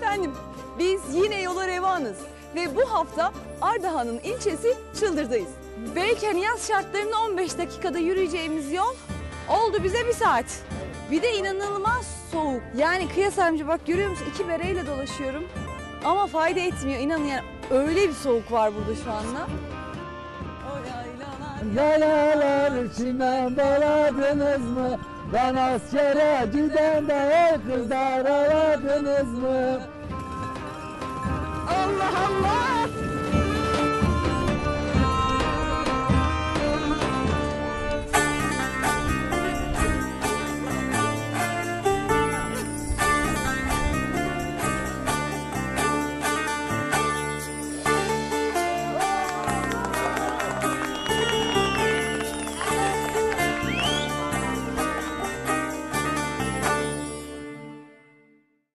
Efendim biz yine yola revanız ve bu hafta Ardahan'ın ilçesi Çıldır'dayız. Belki hani yaz şartlarında 15 dakikada yürüyeceğimiz yol oldu bize bir saat. Bir de inanılmaz soğuk. Yani Kıyas bak görüyor musun iki bereyle dolaşıyorum. Ama fayda etmiyor inanın yani öyle bir soğuk var burada şu anda. Lalalar içinden baladınız mı? Ben askere giden de o kızlar aradınız mı? Allah Allah!